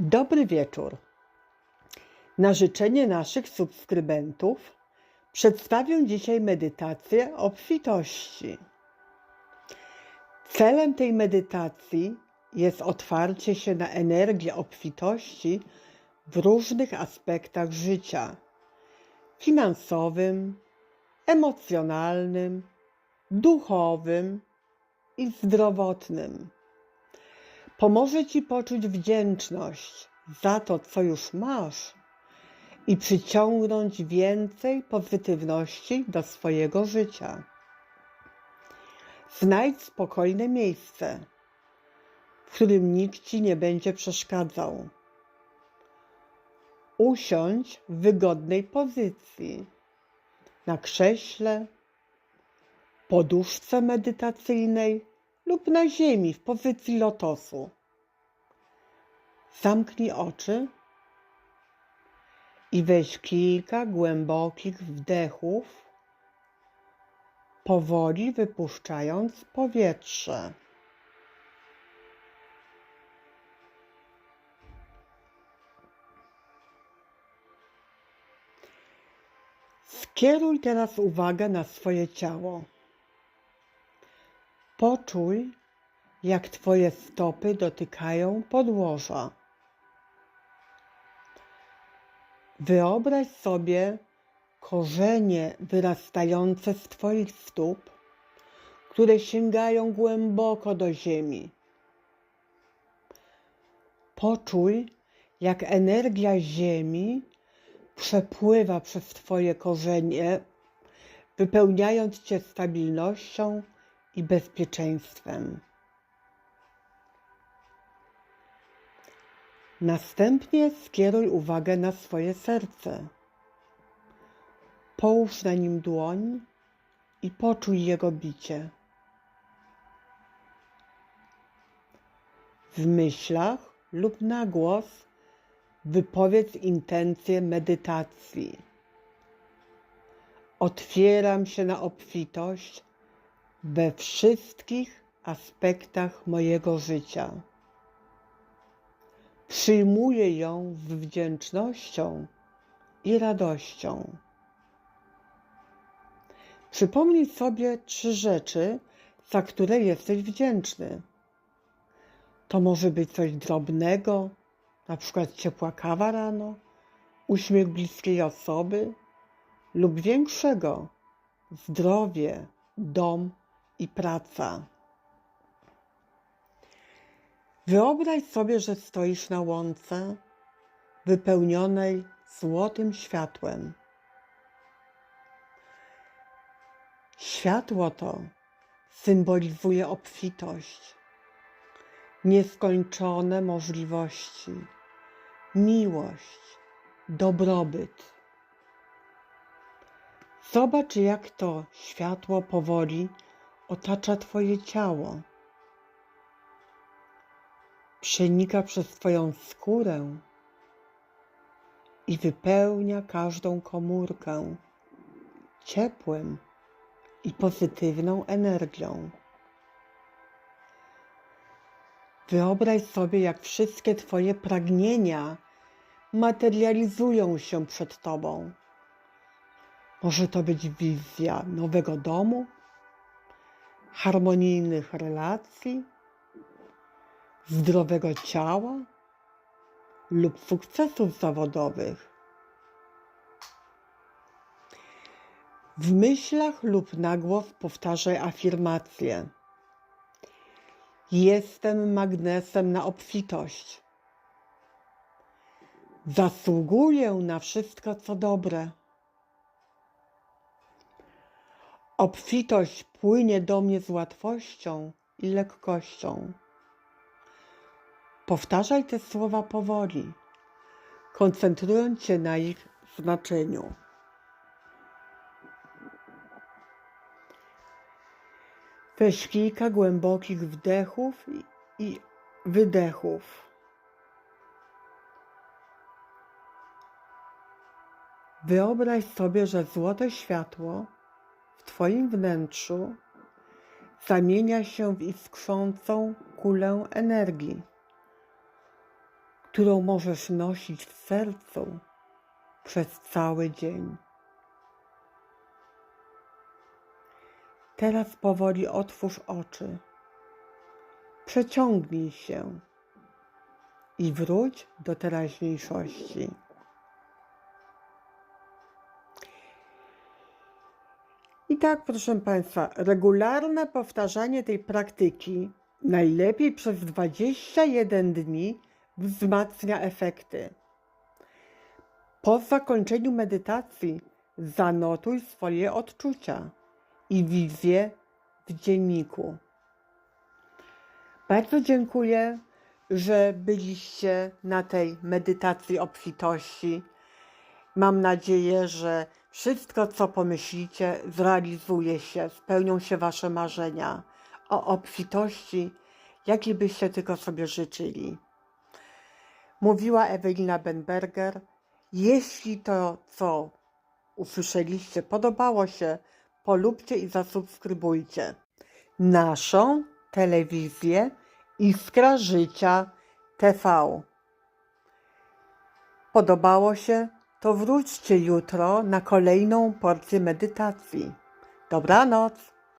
Dobry wieczór. Na życzenie naszych subskrybentów przedstawię dzisiaj medytację obfitości. Celem tej medytacji jest otwarcie się na energię obfitości w różnych aspektach życia finansowym, emocjonalnym, duchowym i zdrowotnym. Pomoże Ci poczuć wdzięczność za to, co już masz i przyciągnąć więcej pozytywności do swojego życia. Znajdź spokojne miejsce, w którym nikt Ci nie będzie przeszkadzał. Usiądź w wygodnej pozycji, na krześle, poduszce medytacyjnej lub na ziemi w pozycji lotosu. Zamknij oczy i weź kilka głębokich wdechów, powoli wypuszczając powietrze. Skieruj teraz uwagę na swoje ciało. Poczuj, jak Twoje stopy dotykają podłoża. Wyobraź sobie korzenie wyrastające z Twoich stóp, które sięgają głęboko do ziemi. Poczuj, jak energia ziemi przepływa przez Twoje korzenie, wypełniając Cię stabilnością i bezpieczeństwem. Następnie skieruj uwagę na swoje serce. Połóż na nim dłoń i poczuj jego bicie. W myślach lub na głos wypowiedz intencję medytacji. Otwieram się na obfitość we wszystkich aspektach mojego życia. Przyjmuję ją z wdzięcznością i radością. Przypomnij sobie trzy rzeczy, za które jesteś wdzięczny. To może być coś drobnego, na przykład ciepła kawa rano, uśmiech bliskiej osoby, lub większego zdrowie, dom i praca. Wyobraź sobie, że stoisz na łące wypełnionej złotym światłem. Światło to symbolizuje obfitość, nieskończone możliwości, miłość, dobrobyt. Zobacz, jak to światło powoli otacza Twoje ciało. Przenika przez Twoją skórę i wypełnia każdą komórkę ciepłem i pozytywną energią. Wyobraź sobie, jak wszystkie Twoje pragnienia materializują się przed Tobą. Może to być wizja nowego domu, harmonijnych relacji, zdrowego ciała lub sukcesów zawodowych. W myślach lub na głos powtarzaj afirmację. Jestem magnesem na obfitość. Zasługuję na wszystko, co dobre. Obfitość płynie do mnie z łatwością i lekkością. Powtarzaj te słowa powoli, koncentrując się na ich znaczeniu. Weź kilka głębokich wdechów i- wydechów. Wyobraź sobie, że złote światło Twoim wnętrzu zamienia się w iskrzącą kulę energii, którą możesz nosić w sercu przez cały dzień. Teraz powoli otwórz oczy, przeciągnij się i wróć do teraźniejszości. I tak, proszę Państwa, regularne powtarzanie tej praktyki, najlepiej przez 21 dni, wzmacnia efekty. Po zakończeniu medytacji zanotuj swoje odczucia i wizje w dzienniku. Bardzo dziękuję, że byliście na tej medytacji obfitości. Mam nadzieję, że wszystko, co pomyślicie, zrealizuje się, spełnią się Wasze marzenia o obfitości, jakiej byście tylko sobie życzyli. Mówiła Ewelina Benberger. Jeśli to, co usłyszeliście, podobało się, polubcie i zasubskrybujcie naszą telewizję Iskra Życia TV. Podobało się? To wróćcie jutro na kolejną porcję medytacji. Dobranoc.